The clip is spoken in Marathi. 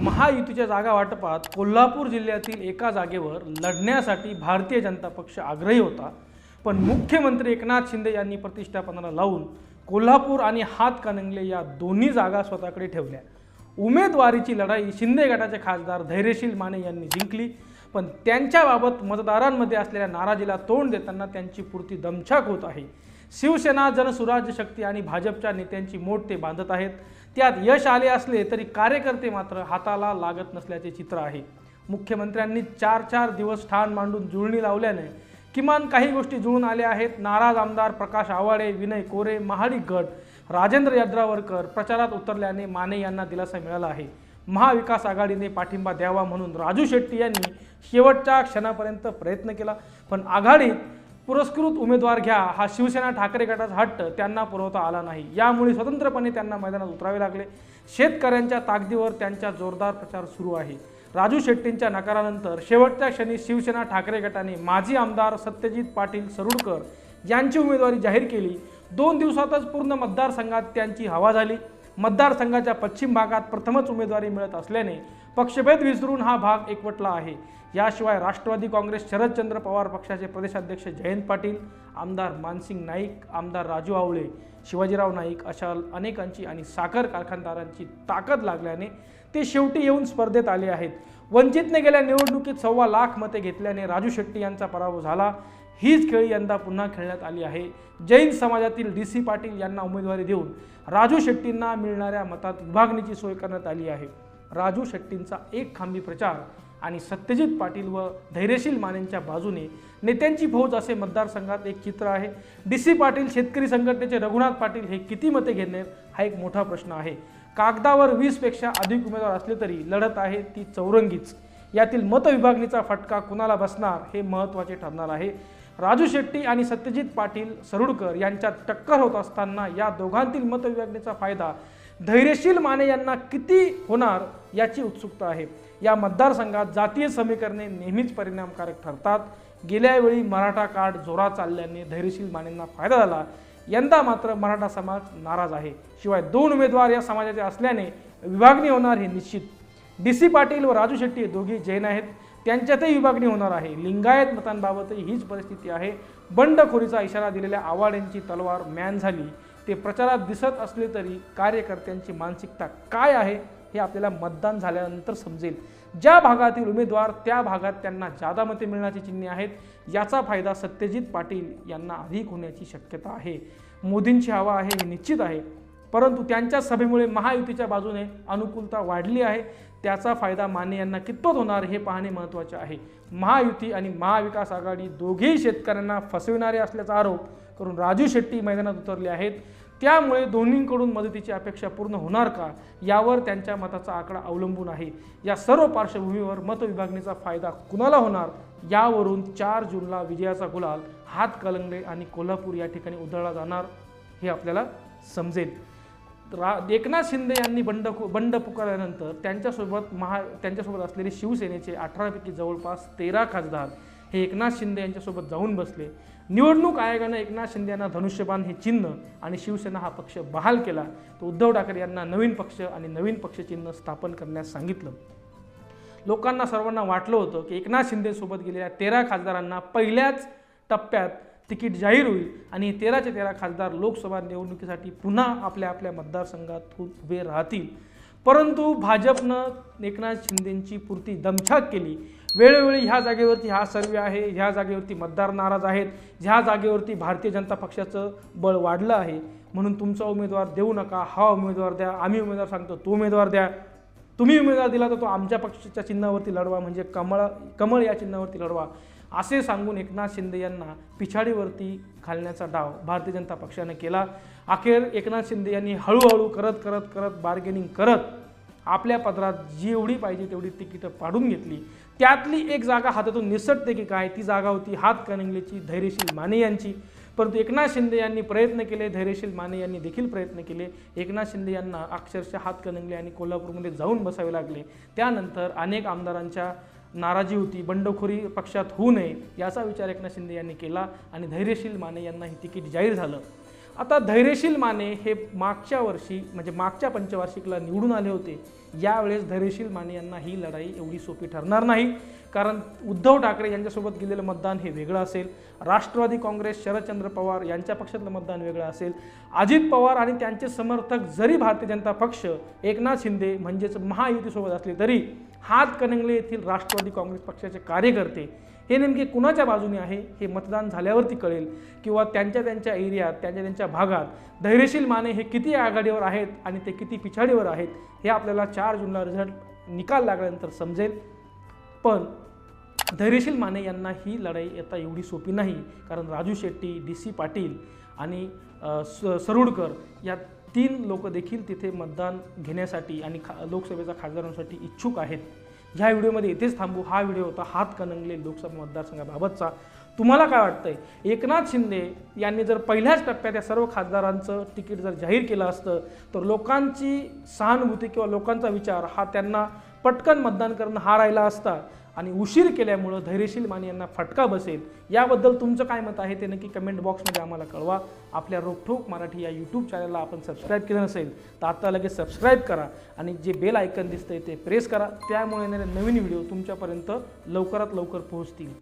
महायुतीच्या जागा वाटपात कोल्हापूर जिल्ह्यातील एका जागेवर लढण्यासाठी भारतीय जनता पक्ष आग्रही होता. पण मुख्यमंत्री एकनाथ शिंदे यांनी प्रतिष्ठापनाला लावून कोल्हापूर आणि हातकानंगले या दोन्ही जागा स्वतःकडे ठेवल्या. उमेदवारीची लढाई शिंदे गटाचे खासदार धैर्यशील माने यांनी जिंकली. पण त्यांच्याबाबत मतदारांमध्ये असलेल्या नाराजीला तोंड देताना त्यांची पुरती दमछाक होत आहे. शिवसेना जनसुराज्य शक्ती आणि भाजपच्या नेत्यांची मोठ ते बांधत आहेत. त्यात यश आले असले तरी कार्यकर्ते मात्र हाताला लागत नसल्याचे चित्र आहे. मुख्यमंत्र्यांनी चार चार दिवस ठाण मांडून जुळणी लावल्याने किमान काही गोष्टी जुळून आल्या आहेत. नाराज आमदार प्रकाश आवाडे विनय कोरे महाडिक गट राजेंद्र यद्रावरकर प्रचारात उतरल्याने माने यांना दिलासा मिळाला आहे. महाविकास आघाडीने पाठिंबा द्यावा म्हणून राजू शेट्टी यांनी शेवटच्या क्षणापर्यंत प्रयत्न केला पण आघाडीत पुरस्कृत उमेदवार घ्या. हा शिवसेना ठाकरे गटाचा हट्ट त्यांना पुरवता आला नाही. यामुळे स्वतंत्रपणे त्यांना मैदानात उतरावे लागले. शेतकऱ्यांच्या ताकदीवर त्यांचा जोरदार प्रचार सुरू आहे. राजू शेट्टींच्या नकारानंतर शेवटच्या क्षणी शिवसेना ठाकरे गटाने माजी आमदार सत्यजित पाटील सरुडकर यांची उमेदवारी जाहीर केली. दोन दिवसातच पूर्ण मतदारसंघात त्यांची हवा झाली. मतदारसंघाच्या पश्चिम भागात प्रथमच उमेदवारी मिळत असल्याने पक्षभेद विसरून हा भाग एकवटला आहे. याशिवाय राष्ट्रवादी काँग्रेस शरदचंद्र पवार पक्षाचे प्रदेशाध्यक्ष जयंत पाटील आमदार मानसिंग नाईक आमदार राजू आवळे शिवाजीराव नाईक अशा अनेकांची आणि साखर कारखानदारांची ताकद लागल्याने ते शेवटी येऊन स्पर्धेत आले आहेत. वंचितने गेल्या निवडणुकीत सव्वा लाख मते घेतल्याने राजू शेट्टी यांचा पराभव झाला. हीच खेळी यंदा पुन्हा खेळण्यात आली आहे. जैन समाजातील डी सी पाटील यांना उमेदवारी देऊन राजू शेट्टींना मिळणाऱ्या मतात विभागणीची सोय करण्यात आली आहे. राजू शेट्टींचा एक खांबी प्रचार आणि सत्यजित पाटील व धैर्यशील मानेंच्या बाजूने नेत्यांची फौज असे मतदारसंघात एक चित्र आहे. डी सी पाटील शेतकरी संघटनेचे रघुनाथ पाटील हे किती मते घेणार हा एक मोठा प्रश्न आहे. कागदावर वीसपेक्षा अधिक उमेदवार असले तरी लढत आहे ती चौरंगीच. यातील मतविभागणीचा फटका कुणाला बसणार हे महत्त्वाचे ठरणार आहे. राजू शेट्टी आणि सत्यजित पाटील सरुडकर यांच्यात टक्कर होत असताना या दोघांतील मतविभागणीचा फायदा धैर्यशील माने यांना किती होणार याची उत्सुकता आहे. या मतदारसंघात जातीय समीकरणे नेहमीच परिणामकारक ठरतात. गेल्या वेळी मराठा कार्ड जोरात चालल्याने धैर्यशील मानेंना फायदा झाला. यंदा मात्र मराठा समाज नाराज आहे. शिवाय दोन उमेदवार या समाजाचे असल्याने विभागणी होणार हे निश्चित. डी सी पाटील व राजू शेट्टी दोघी दोघे जैन आहेत. त्यांच्यातही विभागणी होणार आहे. लिंगायत मतांबाबतही हीच परिस्थिती आहे. बंडखोरीचा इशारा दिलेल्या आव्हाड यांची तलवार मॅन झाली. ते प्रचारात दिसत असले तरी कार्यकर्त्यांची मानसिकता काय आहे हे आपल्याला मतदान झाल्यानंतर समजेल. ज्या भागातील उमेदवार त्या भागात त्यांना जादा मते मिळण्याची चिन्हे आहेत. याचा फायदा सत्यजित पाटील यांना अधिक होण्याची शक्यता आहे. मोदींची हवा आहे हे निश्चित आहे. परंतु त्यांच्या सभेमुळे महायुतीच्या बाजूने अनुकूलता वाढली आहे. त्याचा फायदा माने यांना कितपत होणार हे पाहणे महत्त्वाचे आहे. महायुती आणि महाविकास आघाडी दोघेही शेतकऱ्यांना फसविणारे असल्याचा आरोप करून राजू शेट्टी मैदानात उतरले आहेत. त्यामुळे दोन्हींकडून मदतीची अपेक्षा पूर्ण होणार का? यावर त्यांच्या मताचा आकडा अवलंबून आहे. या सर्व पार्श्वभूमीवर मतविभागणीचा फायदा कुणाला होणार? यावरून चार जूनला विजयाचा गुलाल हात कलंगडे आणि कोल्हापूर या ठिकाणी उधळला जाणार हे आपल्याला समजेल. रा एकनाथ शिंदे यांनी बंड बंड पुकारल्यानंतर त्यांच्यासोबत महा त्यांच्यासोबत असलेले शिवसेनेचे अठरापैकी जवळपास तेरा खासदार हे एकनाथ शिंदे यांच्यासोबत जाऊन बसले. निवडणूक आयोगानं एकनाथ शिंदे यांना धनुष्यबाण हे चिन्ह आणि शिवसेना हा पक्ष बहाल केला. तर उद्धव ठाकरे यांना नवीन पक्ष आणि नवीन पक्षचिन्ह स्थापन करण्यास सांगितलं. लोकांना सर्वांना वाटलं होतं की एकनाथ शिंदेसोबत गेलेल्या तेरा खासदारांना पहिल्याच टप्प्यात तिकीट जाहीर होईल आणि तेराचे तेरा खासदार लोकसभा निवडणुकीसाठी पुन्हा आपल्या आपल्या मतदारसंघातून उभे राहतील. परंतु भाजपनं एकनाथ शिंदेंची पुरती दमछाक केली. वेळोवेळी ह्या जागेवरती हा सर्वे आहे ह्या जागेवरती मतदार नाराज आहेत ह्या जागेवरती भारतीय जनता पक्षाचं बळ वाढलं आहे. म्हणून तुमचा उमेदवार देऊ नका हा उमेदवार द्या आम्ही उमेदवार सांगतो तो उमेदवार द्या. तुम्ही उमेदवार दिला तर तो आमच्या पक्षाच्या चिन्हावरती लढवा म्हणजे कमळ कमळ या चिन्हावरती लढवा. असे सांगून एकनाथ शिंदे यांना पिछाडीवरती घालण्याचा डाव भारतीय जनता पक्षाने केला. अखेर एकनाथ शिंदे यांनी हळूहळू करत करत करत बार्गेनिंग करत आपल्या पदरात जेवढी पाहिजे तेवढी तिकीटं पाडून घेतली. त्यातली एक जागा हातातून निसटते की काय? ती जागा होती हात कणंगलेची धैर्यशील माने यांची. परंतु एकनाथ शिंदे यांनी प्रयत्न केले धैर्यशील माने यांनी देखील प्रयत्न केले. एकनाथ शिंदे यांना अक्षरशः हात कणंगले आणि कोल्हापूरमध्ये जाऊन बसावे लागले. त्यानंतर अनेक आमदारांच्या नाराजी होती बंडखोरी पक्षात होऊ नये याचा विचार एकनाथ शिंदे यांनी केला आणि धैर्यशील माने यांना हे तिकीट जाहीर झालं. आता धैर्यशील माने हे मागच्या वर्षी म्हणजे मागच्या पंचवार्षिकला निवडून आले होते. यावेळेस धैर्यशील माने यांना ही लढाई एवढी सोपी ठरणार नाही. कारण उद्धव ठाकरे यांच्यासोबत गेलेलं मतदान हे वेगळं असेल. राष्ट्रवादी काँग्रेस शरदचंद्र पवार यांच्या पक्षातलं मतदान वेगळं असेल. अजित पवार आणि त्यांचे समर्थक जरी भारतीय जनता पक्ष एकनाथ शिंदे म्हणजेच महायुतीसोबत असले तरी हातकणंगले येथील राष्ट्रवादी काँग्रेस पक्षाचे कार्यकर्ते हे नेमके कुणाच्या बाजूने आहे हे मतदान झाल्यावरती कळेल. किंवा त्यांच्या त्यांच्या एरियात त्यांच्या त्यांच्या भागात धैर्यशील माने हे किती आघाडीवर आहेत आणि ते किती पिछाडीवर आहेत हे आपल्याला चार जूनला रिझल्ट निकाल लागल्यानंतर समजेल. पण धैर्यशील माने यांना ही लढाई आता एवढी सोपी नाही कारण राजू शेट्टी डी सी पाटील आणि स सरुडकर या तीन लोक देखील तिथे मतदान घेण्यासाठी आणि खा लोकसभेचा खासदारांसाठी इच्छुक आहेत. ह्या व्हिडिओमध्ये इथेच थांबू. हा व्हिडिओ होता हात कनंगले लोकसभा मतदारसंघाबाबतचा. तुम्हाला काय वाटतंय? एकनाथ शिंदे यांनी जर पहिल्याच टप्प्यात या सर्व खासदारांचं तिकीट जर जाहीर केलं असतं तर लोकांची सहानुभूती किंवा लोकांचा विचार हा त्यांना पटकन मतदान करणं हा राहिला असता. आणि उशीर केल्यामुळं धैर्यशील माने यांना फटका बसेल. याबद्दल तुमचं काय मत आहे ते नक्की कमेंट बॉक्समध्ये आम्हाला कळवा. आपल्या रोखोक मराठी या यूट्यूब चॅनलला आपण सबस्क्राईब केलं नसेल तर आता लगेच सबस्क्राईब करा आणि जे बेल आयकन दिसतंय ते प्रेस करा. त्यामुळे येणारे नवीन व्हिडिओ तुमच्यापर्यंत लवकरात लवकर पोहोचतील.